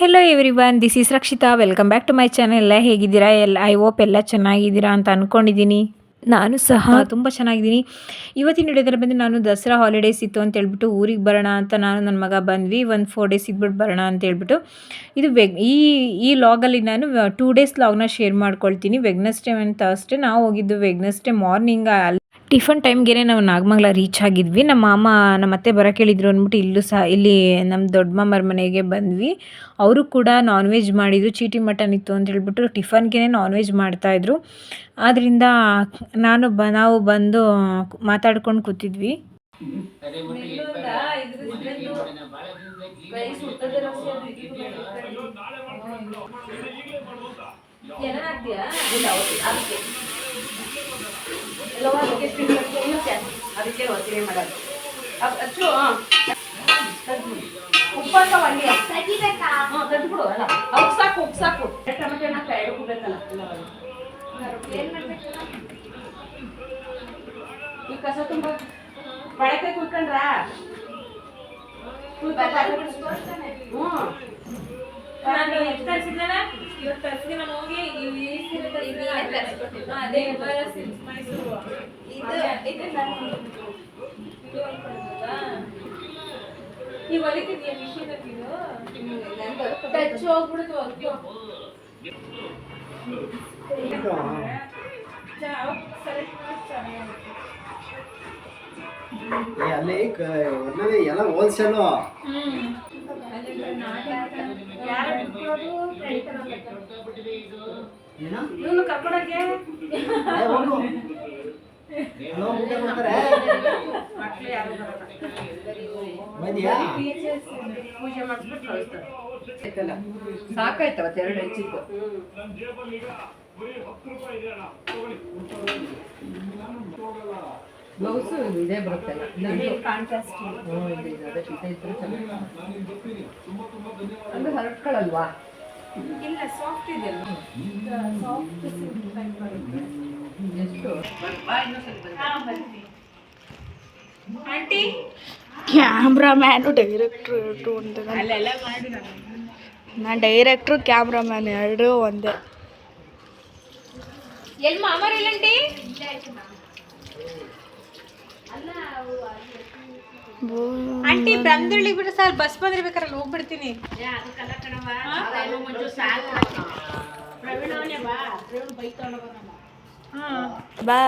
Hello everyone this is Rakshita welcome back to my channel ಎಲ್ಲ ಹೇಗಿದ್ದೀರಾ? ಎಲ್ಲ I hope ಎಲ್ಲ ಚೆನ್ನಾಗಿದ್ದೀರಾ ಅಂತ ಅಂದ್ಕೊಂಡಿದ್ದೀನಿ ನಾನು ಸಹ ತುಂಬ ಚೆನ್ನಾಗಿದ್ದೀನಿ. ಇವತ್ತಿನ ಹಿಡಿದ್ರೆ ಬಂದು ನಾನು ದಸರಾ ಹಾಲಿಡೇಸ್ ಇತ್ತು ಅಂತ ಹೇಳ್ಬಿಟ್ಟು ಊರಿಗೆ ಬರೋಣ ಅಂತ ನಾನು ನನ್ನ ಮಗ ಬಂದ್ವಿ. ಒಂದು ಫೋರ್ ಡೇಸ್ ಇದ್ಬಿಟ್ಟು ಬರೋಣ ಅಂತ ಹೇಳ್ಬಿಟ್ಟು. ಇದು ವೆಗ್ ಈ ಈ ಲಾಗಲ್ಲಿ ನಾನು ಟೂ ಡೇಸ್ ಲಾಗ್ನ ಶೇರ್ ಮಾಡ್ಕೊಳ್ತೀನಿ. ವೆಗ್ನಸ್ಡೇ ಆ್ಯಂಡ್ ಥರ್ಸ್ಡೇ ನಾವು ಹೋಗಿದ್ದು ವೆಗ್ನಸ್ಡೇ ಮಾರ್ನಿಂಗ್ ಅಲ್ಲಿ. ಟಿಫನ್ ಟೈಮ್ಗೆ ನಾವು ನಾಗಮಂಗ್ಲ ರೀಚ್ ಆಗಿದ್ವಿ. ನಮ್ಮ ಮಾಮ, ನಮ್ಮ ಅತ್ತೆ ಬರೋಕೆ ಹೇಳಿದ್ರು ಅಂದ್ಬಿಟ್ಟು ಇಲ್ಲೂ ಸಹ, ಇಲ್ಲಿ ನಮ್ಮ ದೊಡ್ಡ ಮಾಮರ ಮನೆಗೆ ಬಂದ್ವಿ. ಅವರು ಕೂಡ ನಾನ್ ವೆಜ್ ಮಾಡಿದ್ರು. ಚೀಟಿ ಮಟನ್ ಇತ್ತು ಅಂತ ಹೇಳ್ಬಿಟ್ಟು ಟಿಫನ್ಗೆ ನಾನ್ ವೆಜ್ ಮಾಡ್ತಾಯಿದ್ರು ಆದ್ದರಿಂದ ನಾನು ಬ, ನಾವು ಬಂದು ಮಾತಾಡ್ಕೊಂಡು ಕೂತಿದ್ವಿ. ಅದಕ್ಕೆ ಒತ್ತಿಗೆ ಮಾಡೋದು ಅಪ್- ಅಚ್ಚು ಹಾಂ ಉಪ್ಪಾಕ ಒಳ್ಳೆ ಹಾಂ ತೆಗೆದ್ಬಿಡು ಅಲ್ಲ ಅವ್ಕೆ ಸಾಕು ಉಪ್ಪು ಸಾಕು ಟೊಮೆಟೊ ಹಣ್ಣು ಎರಡು ಕುಬೇಕಲ್ಲ ಈ ಕಸ ತುಂಬ ಬಳಕೆ ಕುಯ್ಕೊಂಡ್ರಾ ಹ್ಞೂ ನಾನು ಎಷ್ಟು ತರಿಸಿದ್ನಲ್ಲ? ಇವತ್ತು ತರಿಸಿ ನಾನು ಹೋಗಿ ಈ ಸೀರೆ ತರಿಸಿದ್ನಲ್ಲ, ಅದೇ ಇವಾಗ ಸಿಲ್ಕ್ ಮೈಸೂರು. ಅದೇ. ಇದು ಹೊಲಿತಿದ್ಯಾ ಮಿಷಿನ್ ಇದು ಟಚ್ ಅಲ್ಲಿ ಎಲ್ಲ ಹೋಲ್ಸೇಲು ಹ್ಮ್. ಇವನು ಕರ್ಕೊಡಕ್ಕೆ ಮಕ್ಳು ಯಾರು ಪೂಜೆ ಮಾಡಿಸ್ಬಿಟ್ಟು ಕಳಿಸ್ತಾರೆ. ಸಾಕಾಯ್ತು ಅವತ್ತು ಎರಡು ಹೆಚ್ಚಿತ್ತು ಹ್ಞೂ ಇದೆ ಇದೇ ಬರುತ್ತೆ ಇದೆ ಇದ್ರೆ ಚೆನ್ನಾಗಿ ಅಂದ್ರೆ ಹರಟ್ಕೊಳ್ಳಲ್ವಾ? ಇಲ್ಲ ಸಾಫ್ಟ್ ಇದೆ ಸಾಫ್ಟ್ ಎಷ್ಟು? ಆಂಟಿ ಕ್ಯಾಮ್ರಾಮ್ಯಾನು ಡೈರೆಕ್ಟ್ರು ಎರಡು ಮಾಡಿ ನಾನು. ಡೈರೆಕ್ಟ್ರು ಕ್ಯಾಮ್ರಾಮ್ಯಾನ್ ಎರಡೂ ಒಂದೇ. ಎಲ್ಲಿ ಮಾಮರ್ ಇಲ್ಲಂಟಿ ಆಂಟಿ ಬಂದಿಳಿ ಬಿಡು ಸರ್ ಬಸ್ ಬಂದಿರ್ಬೇಕಾರೆ ಅಲ್ಲಿ ಹೋಗ್ಬಿಡ್ತೀನಿ ಹಾ ಬಾ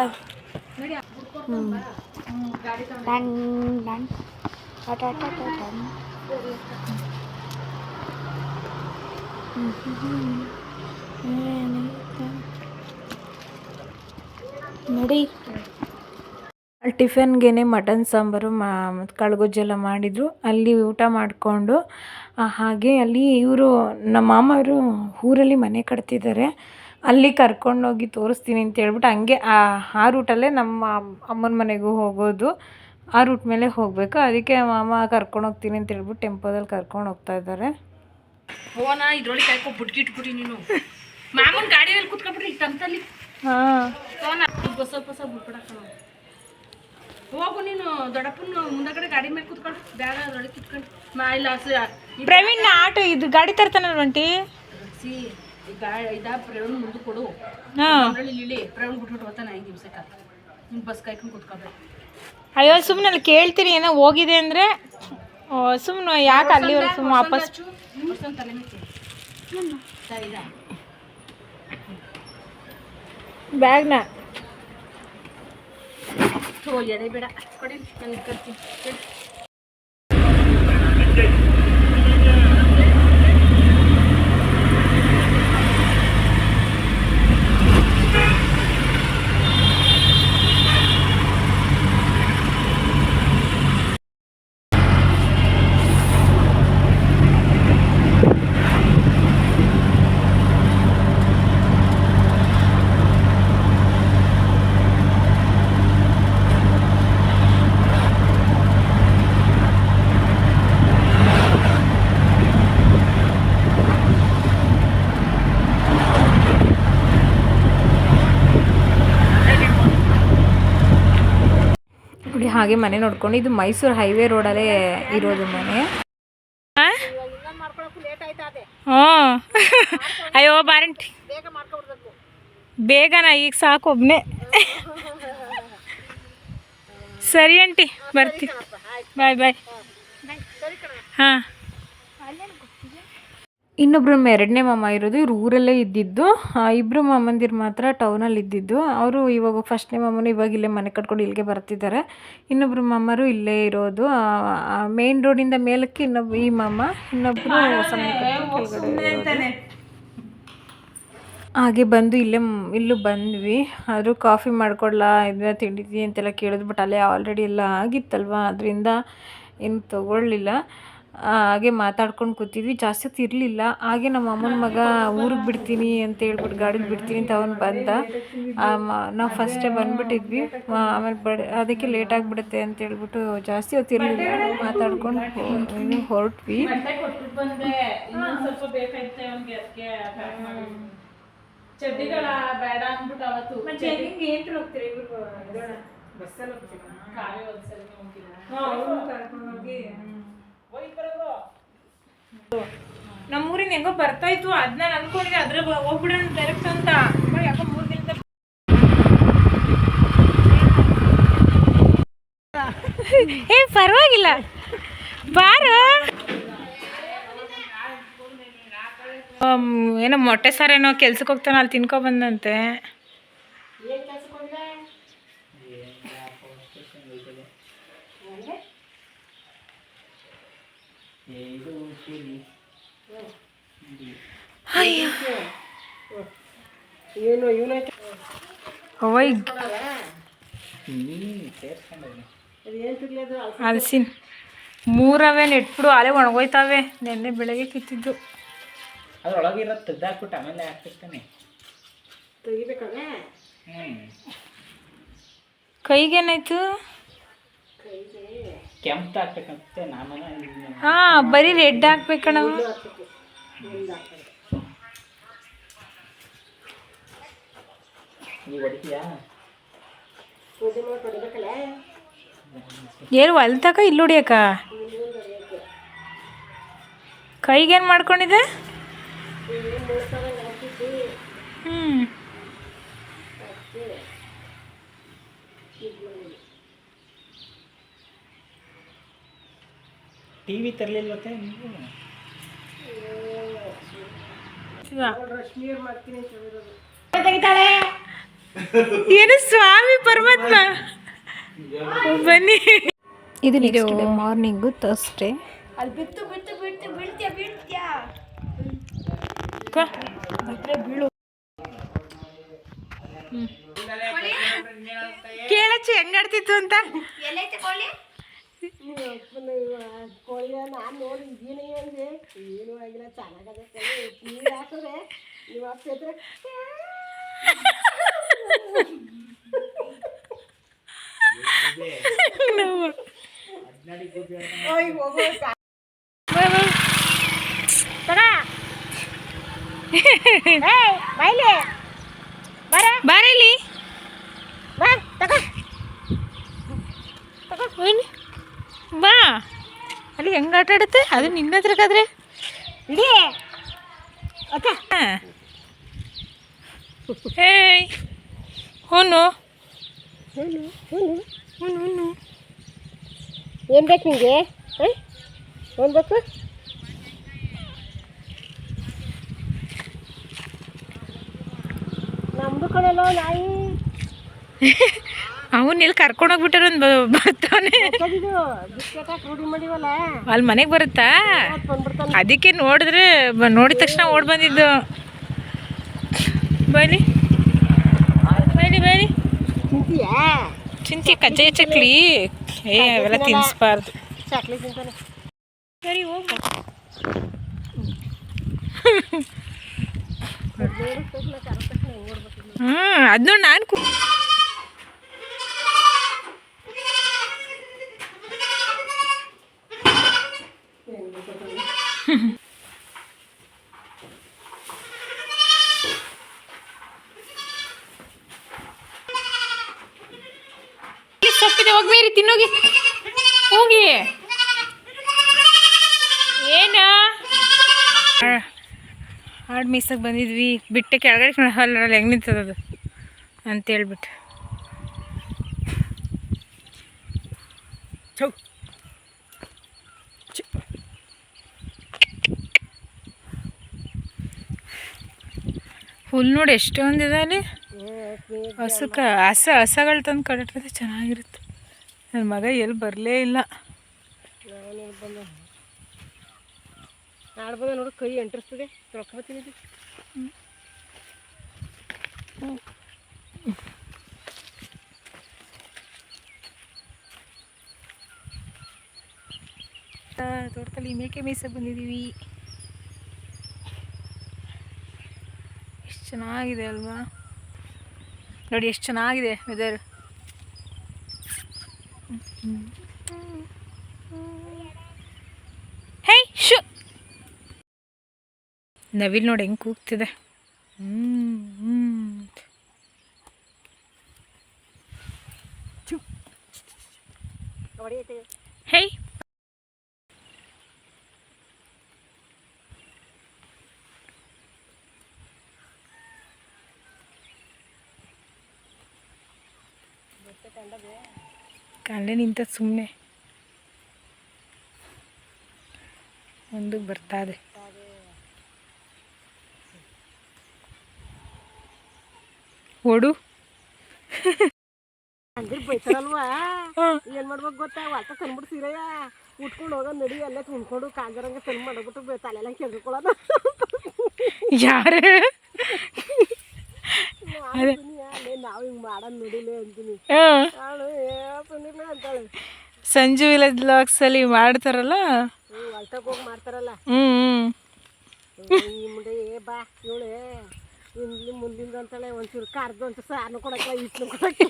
ಡನ್ ಡನ್ ಟ ಟ ಟ ಟ ಡನ್. ನೋಡಿ ಟಿಫನ್ಗೆ ಮಟನ್ ಸಾಂಬಾರು ಮಾ ಕಳ್ಗೊಜ್ಜೆಲ್ಲ ಮಾಡಿದರು. ಅಲ್ಲಿ ಊಟ ಮಾಡಿಕೊಂಡು ಹಾಗೆ ಅಲ್ಲಿ ಇವರು ನಮ್ಮ ಮಾಮವರು ಊರಲ್ಲಿ ಮನೆ ಕಟ್ತಿದ್ದಾರೆ. ಅಲ್ಲಿ ಕರ್ಕೊಂಡೋಗಿ ತೋರಿಸ್ತೀನಿ ಅಂತ ಹೇಳ್ಬಿಟ್ಟು ಹಂಗೆ ಆ ಆ ರೂಟಲ್ಲೇ ನಮ್ಮ ಅಮ್ಮನ ಮನೆಗೂ ಹೋಗೋದು. ಆ ರೂಟ್ ಮೇಲೆ ಹೋಗಬೇಕು. ಅದಕ್ಕೆ ಮಾಮ ಕರ್ಕೊಂಡು ಹೋಗ್ತೀನಿ ಅಂತ ಹೇಳ್ಬಿಟ್ಟು ಟೆಂಪೋದಲ್ಲಿ ಕರ್ಕೊಂಡು ಹೋಗ್ತಾ ಇದ್ದಾರೆ. ಫೋನ? ಇದ್ರೊಳಗೆ ಕಾಯ್ಕೊ ಬುಟ್ಕಿಟ್ಬಿಟ್ಟು ನೀನು. ಮಾಮೂನ್ ಗಾಡಿಯಲ್ಲಿ ಕುತ್ಕೊಂಡ್ಬಿಟ್ರಿ ತಂತಲ್ಲಿ. ಹಾಂ. ಹೊಸ ಹೊಸ ಬಿಟ್ಬಿಡಕ್ಕ ಹೋಗು ನೀನು ದೊಡ್ಡಪ್ಪನ ಮುಂದಗಡೆ ಗಾಡಿ ಮೇಲೆ ಕುತ್ಕೊಂಡು ಬೇಗ ಅದ್ರೊಳಗೆ ಕಿತ್ಕೊಂಡು. ಮಾ ಇಲ್ಲ ಸ- ಈ ಪ್ರವೀಣ್ ಆಟೋ ಇದು ಗಾಡಿ ತರ್ತಾನೆ ಒಂಟಿ ಸಿ ಈ ಗಾ- ಇದ ಪ್ರವೀಣ್ ಮುಂದೆ ಕೊಡು. ಹಾಂ. ಅದ್ರಲ್ಲಿ ಇಳಿ ಪ್ರವೀಣ್ ಬಿಟ್ಬಿಟ್ಟು ಬರ್ತಾನೆ ಐದು ನಿಮಿಷಕ್ಕೆ ನೀನು ಬಸ್ ಕಾಯ್ಕೊಂಡು ಕುತ್ಕೊಬೇಕು. ಅಯ್ಯೋ ಸುಮ್ಮನೆ ಅಲ್ಲಿ ಕೇಳ್ತೀರಿ ಏನೋ ಹೋಗಿದೆ ಅಂದ್ರೆ. ಸುಮ್ಮನೆ ಯಾಕೆ ಅಲ್ಲಿ ಸುಮ್ಮನೆ ವಾಪಸ್? ವರ್ಷನ್ ತಲೆ ಮೇಲೆ ಸರಿ ಇದಾ ಬ್ಯಾಗ್ನ. ಥೋ ಎಡೆ ಬೇಡ. ಕೊಡಿ ನನಗೆ ಇಟ್ಕೊಳ್ತೀನಿ ಹಾಗೆ ಮನೆ ನೋಡ್ಕೊಂಡು ಇದು ಮೈಸೂರು ಹೈವೇ ರೋಡಲ್ಲೇ ಇರೋದು ಮನೆ. ಹ್ಞೂ. ಅಯ್ಯೋ ಬಾರಂಟಿ ಬೇಗನ ಈಗ ಸಾಕು ಒಬ್ಬನೇ ಸರಿ ಅಂಟಿ ಬರ್ತೀವಿ ಬಾಯ್ ಬಾಯ್. ಹಾಂ. ಇನ್ನೊಬ್ರು ಎರಡನೇ ಮಾಮ ಇರೋದು, ಇವ್ರು ಊರಲ್ಲೇ ಇದ್ದಿದ್ದು. ಇಬ್ಬರು ಮಾಮಂದಿರು ಮಾತ್ರ ಟೌನಲ್ಲಿ ಇದ್ದಿದ್ದು. ಅವರು ಇವಾಗ ಫಸ್ಟ್ನೇ ಮಾಮನು ಇವಾಗ ಇಲ್ಲೇ ಮನೆ ಕಟ್ಕೊಂಡು ಇಲ್ಲಿಗೆ ಬರ್ತಿದ್ದಾರೆ. ಇನ್ನೊಬ್ರು ಮಾಮರು ಇಲ್ಲೇ ಇರೋದು. ಮೇನ್ ರೋಡಿಂದ ಮೇಲಕ್ಕೆ ಇನ್ನೊಬ್ಬ, ಈ ಮಾಮ ಕಟ್ಕೊಂಡು ಹಾಗೆ ಬಂದು ಇಲ್ಲೇ, ಇಲ್ಲೂ ಬಂದ್ವಿ. ಆದರೂ ಕಾಫಿ ಮಾಡ್ಕೊಡ್ಲಾ ಇದನ್ನ ತಿಂಡಿದ್ವಿ ಅಂತೆಲ್ಲ ಕೇಳಿದ್ರು ಬಟ್ ಅಲ್ಲೇ ಆಲ್ರೆಡಿ ಎಲ್ಲ ಆಗಿತ್ತಲ್ವ? ಅದರಿಂದ ಏನು ತಗೊಳ್ಳಿಲ್ಲ. ಹಾಗೆ ಮಾತಾಡ್ಕೊಂಡು ಕೂತಿದ್ವಿ. ಜಾಸ್ತಿ ಹೊತ್ತು ಇರಲಿಲ್ಲ. ಹಾಗೆ ನಮ್ಮ ಅಮ್ಮನ ಮಗ ಊರಿಗೆ ಬಿಡ್ತೀನಿ ಅಂತ ಹೇಳ್ಬಿಟ್ಟು ಗಾಡಿಗೆ ಬಿಡ್ತೀನಿ ಅಂತ ಅವನು ಬಂದ. ನಾವು ಫಸ್ಟೇ ಬಂದುಬಿಟ್ಟಿದ್ವಿ. ಆಮೇಲೆ ಬಡ, ಅದಕ್ಕೆ ಲೇಟ್ ಆಗಿಬಿಡುತ್ತೆ ಅಂತ ಹೇಳ್ಬಿಟ್ಟು ಜಾಸ್ತಿ ಹೊತ್ತು ಇರಲಿಲ್ಲ. ಮಾತಾಡ್ಕೊಂಡು ಹೊರಟ್ವಿ ಚಡ್ಡಿಗಳ ಬೇಡ ಅಂದ್ಬಿಟ್ಟು ಅವತ್ತು ಮತ್ತೆ ಹೆಂಗೆ ಹೋಗ್ತೀರಿ ಒಂದ್ಸಲ ನಮ್ಮೂರಿನ ಹೆಂಗೋ ಬರ್ತಾ ಇತ್ತು ಅದನ್ನ ಅನ್ಕೊಂಡಿದ್ದೆ ಅದ್ರ ಹೋಗ್ಬಿಡೋಣ ಡೈರೆಕ್ಟ್ ಅಂತ. ಯಾಕೋ ಮೂರು ದಿನದ ಏ ಪರವಾಗಿಲ್ಲ. ಬಾರು. ಏನೋ ಮೊಟ್ಟೆ ಸಾರೇನೋ ಕೆಲ್ಸಕ್ಕೆ ಹೋಗ್ತಾನೆ ಅಲ್ಲಿ ತಿನ್ಕೊ ಬಂದಂತೆ ಅವ್ವ ಈಗ ಹಲಸಿನ ಮೂರವೇ ನೆಟ್ಬಿಡು ಅಲೆ ಒಣಗೋಯ್ತಾವೆ. ನೆನ್ನೆ ಬೆಳಗ್ಗೆ ಕಿತ್ತಿದ್ದು. ಅದ್ರೊಳಗಿರೋದು ತೆಗ್ದಾಕ್ಬಿಟ್ಟು ಆಮೇಲೆ ಹಾಕ್ತಿರ್ತಾನೆ ಹ್ಞೂ ಕೈಗೇನಾಯ್ತು? ಕೆಂಪು ಹಾಕ್ಬೇಕಂತೆ ನಾನು ಹಾ ಬರೀ ರೆಡ್ ಹಾಕ್ಬೇಕಣ ನೀವು ಹೊಡಿತೀಯಾ? ಏನು ಹೊಲ್ತಕ ಇಲ್ಲಿ ಹೊಡಿಯಕ ಕೈಗೇನು ಮಾಡ್ಕೊಂಡಿದೆ ಹ್ಞೂ ಟಿ ವಿ ತರಲಿಲ್ವತ್ತೆ ನೀವು? ಏನು ಸ್ವಾಮಿ ಪರಮಾತ್ಮ? ಬನ್ನಿ. ಇದು ನೆಕ್ಸ್ಟ್ ಮಾರ್ನಿಂಗು ತರ್ಸ್ಡೇ ಅಲ್ಲಿ ಬಿತ್ತು ಬಿತ್ತು ಬಿಟ್ಟು ಬೀಳ್ತೀಯ ಬೀಳ್ತೀಯ? ಹೆಂಗ್ ಹೆಂಗಾಡ್ತಿತ್ತು ಅಂತ? ಎಲ್ಲೈತೆ ಕೋಳಿ? ಬಾರಲ್ಲಿ ಬನ್ನಿ. ಬಾ ಅಲ್ಲಿ ಹೆಂಗ್ ಆಟ ಆಡುತ್ತೆ ಅದು ನಿನ್ನ ಹತ್ರಕ್ಕಾದ್ರೆ ಹಾ. ಏಯ್ ಹೋನು ಏನು ಬೇಕು ನಿಮಗೆ ಏನು ಬೇಕು ನಮ್ದು ಕಡೆಯಲ್ಲ ನಾಯಿ ಅವನ್ ಇಲ್ಲಿ ಕರ್ಕೊಂಡೋಗ್ಬಿಟ್ಟಾರ ಬರ್ತಾನೆ. ಅಲ್ಲಿ ಮನೆಗೆ ಬರುತ್ತಾ? ಅದಕ್ಕೆ ನೋಡಿದ್ರೆ ನೋಡಿದ ತಕ್ಷಣ ಓಡ್ ಬಂದಿದ್ದು. ಬೈಲಿ ಬೈಲಿ ಬೈಲಿ ಚಿಂತೆ, ಕಜ್ಜಾಯ ಚಕ್ಲಿ. ಏ, ಅವೆಲ್ಲ ತಿಂತಾನೆ ಸರಿ, ಹೋಗು ಹ್ಞೂ ಅದನ್ನ ನಾನು ಸೊಪ್ಪಿದೆ, ಹೋಗಿ ಮೇರಿ, ತಿನ್ನೋಗಿ. ಹೋಗಿ. ಏನು? ಹಾಡು ಮೀಸಕ್ಕೆ ಬಂದಿದ್ವಿ. ಬಿಟ್ಟೆ ಕೆಳಗಡೆ ಅಲ್ಲರಲ್ಲಿ ಹೆಂಗೆ ನಿಂತದದು? ಅಂತೇಳ್ಬಿಟ್ಟು ಹುಲ್ ನೋಡಿ ಎಷ್ಟೊಂದಿದೆ ಅಲ್ಲಿ ಹಸುಕ, ಹಸ, ಹಸಗಳು ತಂದು ಕಟ್ಟಿದ್ರೆ ಚೆನ್ನಾಗಿರುತ್ತೆ. ನನ್ನ ಮಗ ಎಲ್ಲಿ ಬರಲೇ ಇಲ್ಲ. ನೋಡು ಕೈ ತೊಳ್ಕೊತೀನಿ ತೋಟದಲ್ಲಿ ಮೇಕೆ ಮೀಸ ಬಂದಿದ್ದೀವಿ ಚೆನ್ನಾಗಿದೆ ಅಲ್ವಾ? ನೋಡಿ ಎಷ್ಟು ಚೆನ್ನಾಗಿದೆ ವೆದರ್ ಹೇ ಶು ನವಿಲ್ ನೋಡಿ ಹೆಂಗೆ ಕೂಗ್ತಿದೆ. ಹ್ಮ್, ಹ್ಮ್. ಕಾಲೇ ನಿಂತ ಸುಮ್ಮನೆ ಮುಂದಕ್ಕೆ ಬರ್ತಾದೆ. ಓಡು. ಅಂದ್ರೆ ಬೈತಾರಲ್ವಾ? ಏನ್ ಮಾಡ್ಬೇಕು ಗೊತ್ತಾ? ವಾಟ ತಂದ್ಬಿಟ್ಟು ಸೀರೆಯ? ಉಟ್ಕೊಂಡು ಹೋಗೋದು ನಡಿ ಎಲ್ಲ ತುಂಬ್ಕೊಂಡು ಕಾಂಜರಂಗ ತಂದು ಮಾಡ್ಬಿಟ್ಟು ತಲೆಲ್ಲ ಕೆದ್ಕೊಳ್ಳೋದು ಯಾರೇ? ನಾವು ಹಿಂಗೆ ಮಾಡೋದು ನಡಿಲೆ ಅಂತೀನಿ. ಅವಳು ಏನಿಲ್ಲ ಅಂತಾಳೆ. ಸಂಜು ವಿಲೇಜ್ ಬ್ಲಾಗ್ಸಲ್ಲಿ ಮಾಡ್ತಾರಲ್ಲ? ಹೊಲ್ಟಕ್ಕೆ ಹೋಗಿ ಮಾಡ್ತಾರಲ್ಲ. ಈ ಮುಂದೆ ಏ ಬಾ ಇವಳೆ ಇಲ್ಲಿ ಮುಂದಿಂದ ಅಂತಾಳೆ ಒಂಚೂರು ಕಾರ್ದು ಅಂತ ಸಾರನು ಕೊಡಕ್ಕೆ ಇಟ್ಲು ಕೊಡಕ್ಕೆ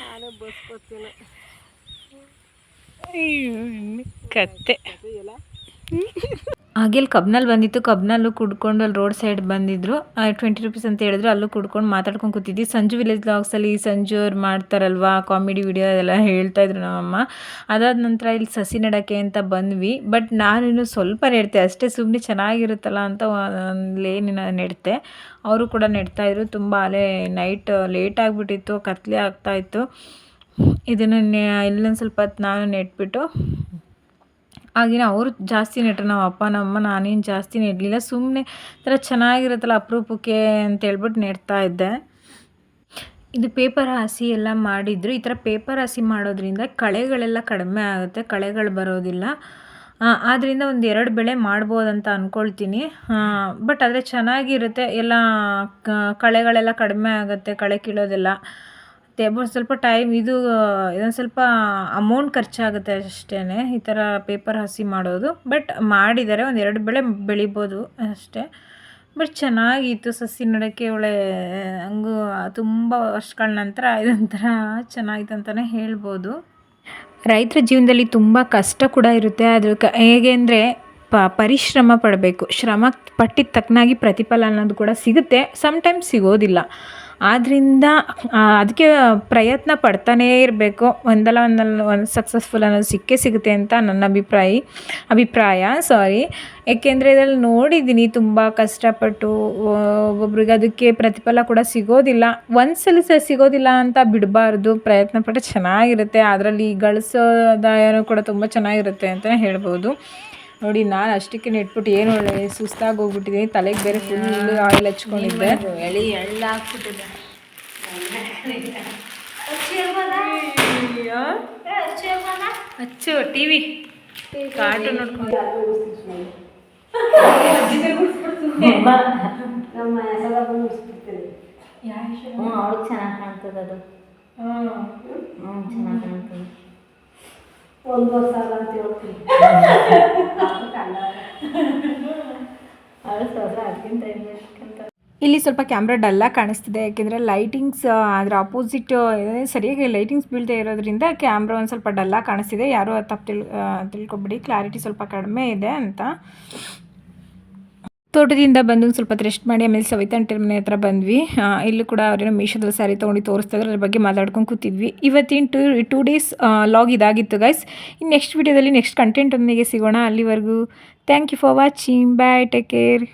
ನಾನೇ ಅಯ್ಯೋ, ಕತ್ತೆ. ಎಲ್ಲ ಹಾಗೆ ಅಲ್ಲಿ ಕಬ್ನಲ್ಲಿ ಬಂದಿತ್ತು. ಕಬ್ನಲ್ಲೂ ಕುಡ್ಕೊಂಡು ಅಲ್ಲಿ ರೋಡ್ ಸೈಡ್ ಬಂದಿದ್ರು. ಟ್ವೆಂಟಿ ರುಪೀಸ್ ಅಂತ ಹೇಳಿದ್ರು. ಅಲ್ಲೂ ಕುಡ್ಕೊಂಡು ಮಾತಾಡ್ಕೊಂಡು ಕೂತಿದ್ವಿ. ಸಂಜು ವಿಲೇಜ್ ಬ್ಲಾಗ್ಸಲ್ಲಿ ಸಂಜು ಅವ್ರು ಮಾಡ್ತಾರಲ್ವಾ? ಕಾಮಿಡಿ ವಿಡಿಯೋ ಅದೆಲ್ಲ ಹೇಳ್ತಾ ಇದ್ರು ನಮ್ಮಮ್ಮ. ಅದಾದ ನಂತರ ಇಲ್ಲಿ ಸಸಿ ನೆಡೋಕ್ಕೆ ಅಂತ ಬಂದ್ವಿ. ಬಟ್ ನಾನು ಸ್ವಲ್ಪ ನೆಡ್ತೆ. ಅಷ್ಟೇ ಸುಮ್ಮನೆ ಚೆನ್ನಾಗಿರುತ್ತಲ್ಲ ಅಂತ ಲೇನಿನ ನೆಡ್ತೆ. ಅವರು ಕೂಡ ನೆಡ್ತಾಯಿದ್ರು ತುಂಬ ಅಲ್ಲೇ ನೈಟ್ ಲೇಟ್ ಆಗಿಬಿಟ್ಟಿತ್ತು. ಕತ್ಲೆ ಆಗ್ತಾಯಿತ್ತು ಇದನ್ನು ಇಲ್ಲೊಂದು ಸ್ವಲ್ಪ ನಾನು ನೆಟ್ಬಿಟ್ಟು ಆಗಿನ ಅವರು ಜಾಸ್ತಿ ನೆಟ್ರು ನಮ್ಮ ಅಪ್ಪ ನಮ್ಮ ನಾನೇನು ಜಾಸ್ತಿ ನೆಡಲಿಲ್ಲ. ಸುಮ್ಮನೆ ಥರ ಚೆನ್ನಾಗಿರುತ್ತಲ್ಲ ಅಪರೂಪಕ್ಕೆ ಅಂತೇಳ್ಬಿಟ್ಟು ನೆಡ್ತಾ ಇದ್ದೆ. ಇದು ಪೇಪರ್ ಹಾಸಿ ಎಲ್ಲ ಮಾಡಿದ್ರು. ಈ ಥರ ಪೇಪರ್ ಹಾಸಿ ಮಾಡೋದ್ರಿಂದ ಕಳೆಗಳೆಲ್ಲ ಕಡಿಮೆ ಆಗುತ್ತೆ, ಕಳೆಗಳು ಬರೋದಿಲ್ಲ. ಆದ್ದರಿಂದ ಒಂದು ಎರಡು ಬೆಳೆ ಮಾಡ್ಬೋದಂತ ಅಂದ್ಕೊಳ್ತೀನಿ ಬಟ್ ಆದರೆ ಚೆನ್ನಾಗಿರುತ್ತೆ. ಎಲ್ಲ ಕಳೆಗಳೆಲ್ಲ ಕಡಿಮೆ ಆಗುತ್ತೆ, ಕಳೆ ಕೀಳೋದೆಲ್ಲ. ಮತ್ತು ಸ್ವಲ್ಪ ಟೈಮ್ ಇದು ಇದೊಂದು ಸ್ವಲ್ಪ ಅಮೌಂಟ್ ಖರ್ಚಾಗುತ್ತೆ ಅಷ್ಟೇ ಈ ಥರ ಪೇಪರ್ ಹಸಿ ಮಾಡೋದು. ಬಟ್ ಮಾಡಿದ್ದಾರೆ ಒಂದು ಎರಡು ಬೆಳೆ ಬೆಳಿಬೋದು ಅಷ್ಟೇ. ಬಟ್ ಚೆನ್ನಾಗಿತ್ತು ಸಸಿ ನಡೋಕ್ಕೆ ಒಳ್ಳೆ, ಹಂಗೂ ತುಂಬ ವರ್ಷಗಳ ನಂತರ ಇದೊಂಥರ ಚೆನ್ನಾಗಿತ್ತು ಅಂತಲೇ ಹೇಳ್ಬೋದು. ರೈತರ ಜೀವನದಲ್ಲಿ ತುಂಬ ಕಷ್ಟ ಕೂಡ ಇರುತ್ತೆ. ಅದು ಕ, ಹೇಗೆ ಅಂದರೆ ಪ, ಪರಿಶ್ರಮ ಪಡಬೇಕು. ಶ್ರಮ ಪಟ್ಟಿದ ತಕ್ಕನಾಗಿ ಪ್ರತಿಫಲ ಅನ್ನೋದು ಕೂಡ ಸಿಗುತ್ತೆ. ಸಮ್ಟೈಮ್ಸ್ ಸಿಗೋದಿಲ್ಲ. ಆದ್ದರಿಂದ ಅದಕ್ಕೆ ಪ್ರಯತ್ನ ಪಡ್ತಾನೇ ಇರಬೇಕು. ಒಂದಲ್ಲ ಒಂದಲ್ಲ, ಒಂದು ಸಕ್ಸಸ್ಫುಲ್ ಅನ್ನೋದು ಸಿಕ್ಕೇ ಸಿಗುತ್ತೆ ಅಂತ ನನ್ನ ಅಭಿಪ್ರಾಯ ಅಭಿಪ್ರಾಯ ಸಾರಿ ಏಕೆಂದರೆ ಇದರಲ್ಲಿ ನೋಡಿದ್ದೀನಿ ತುಂಬ ಕಷ್ಟಪಟ್ಟು ಒಬ್ಬೊಬ್ರಿಗೆ ಅದಕ್ಕೆ ಪ್ರತಿಫಲ ಕೂಡ ಸಿಗೋದಿಲ್ಲ. ಒಂದ್ಸಲ ಸಹ ಸಿಗೋದಿಲ್ಲ ಅಂತ ಬಿಡಬಾರ್ದು. ಪ್ರಯತ್ನ ಪಟ್ಟರೆ ಚೆನ್ನಾಗಿರುತ್ತೆ. ಅದರಲ್ಲಿ ಗಳಿಸೋದಾಯನೂ ಕೂಡ ತುಂಬ ಚೆನ್ನಾಗಿರುತ್ತೆ ಅಂತಲೇ ಹೇಳ್ಬೋದು. ನೋಡಿ ನಾನು ಅಷ್ಟಕ್ಕೆ ನೆಟ್ಬಿಟ್ಟು ಏನು ಒಳ್ಳೆ ಸುಸ್ತಾಗಿ ಹೋಗ್ಬಿಟ್ಟಿದ್ದೀನಿ ತಲೆಗೆ ಬೇರೆ ಫುಲ್ ಆಯಿಲ್ ಹಚ್ಕೊಂಡಿದ್ದೆ. ಎಳಿ ಎಳ್ಳು ಹಾಕ್ಬಿಟ್ಟಿದೆ ಹಚ್ಚು ಟಿ ವಿ. ಕಾರ್ಟೂನ್ ನೋಡ್ಕೊಂಡು. ಅವ್ಳಿಗೆ ಚೆನ್ನಾಗಿ ಕಾಣ್ತದೆ ಅದು. ಹ್ಞೂ ಚೆನ್ನಾಗಿ ಕಾಣ್ತದೆ. ಒಂದು ವರ್ಷ ಅಲ್ಲ ಅಂತ ಹೇಳ್ತೀನಿ ಅದಕ್ಕಿಂತ ಇಲ್ಲಿ ಸ್ವಲ್ಪ ಕ್ಯಾಮ್ರಾ ಡಲ್ಲ ಕಾಣಿಸ್ತಿದೆ ಯಾಕೆಂದರೆ ಲೈಟಿಂಗ್ಸ್ ಅದರ ಅಪೋಸಿಟ್ ಸರಿಯಾಗಿ ಲೈಟಿಂಗ್ಸ್ ಬೀಳದೆ ಇರೋದ್ರಿಂದ ಕ್ಯಾಮ್ರಾ ಒಂದು ಸ್ವಲ್ಪ ಡಲ್ಲ ಕಾಣಿಸ್ತಿದೆ. ಯಾರು ತಪ್ಪು ತಿಳ್ ತಿಳ್ಕೊಬಿಡಿ. ಕ್ಲಾರಿಟಿ ಸ್ವಲ್ಪ ಕಡಿಮೆ ಇದೆ ಅಂತ. ತೋಟದಿಂದ ಬಂದು ಒಂದು ಸ್ವಲ್ಪ ರೆಸ್ಟ್ ಮಾಡಿ, ಆಮೇಲೆ ಸವಿತಾ ಆಂಟಿ ಮನೆ ಹತ್ರ ಬಂದ್ವಿ. ಇಲ್ಲೂ ಕೂಡ ಅವ್ರೇನೋ ಮೀಶೋದಲ್ಲಿ ಸ್ಯಾರಿ ತೊಗೊಂಡು ತೋರಿಸ್ತಾ ಅದ್ರ ಬಗ್ಗೆ ಮಾತಾಡ್ಕೊಂಡು ಕೂತಿದ್ವಿ. ಇವತ್ತಿನ ಟೂ ಟೂ ಡೇಸ್ ಲಾಗ್ ಇದಾಗಿತ್ತು ಗೈಸ್ ಇನ್ನು ನೆಕ್ಸ್ಟ್ ವೀಡಿಯೋದಲ್ಲಿ ನೆಕ್ಸ್ಟ್ ಕಂಟೆಂಟ್ ಒಂದಿಗೆ ಸಿಗೋಣ. ಅಲ್ಲಿವರೆಗೂ thank you for watching bye take care